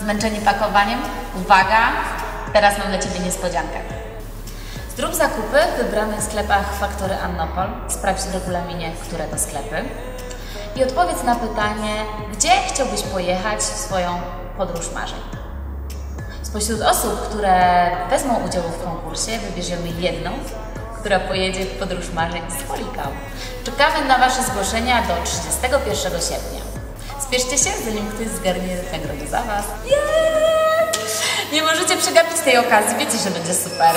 Zmęczeni pakowaniem? Uwaga! Teraz mam dla Ciebie niespodziankę. Zrób zakupy w wybranych sklepach Faktory Annopol. Sprawdź w regulaminie, które to sklepy. I odpowiedz na pytanie, gdzie chciałbyś pojechać w swoją podróż marzeń. Spośród osób, które wezmą udział w konkursie, wybierzemy jedną, która pojedzie w podróż marzeń z Polikał. Czekamy na Wasze zgłoszenia do 31 sierpnia. Spieszcie się, zanim ktoś zgarnie nagrodę za Was. Yeah! Nie możecie przegapić tej okazji, wiecie, że będzie super.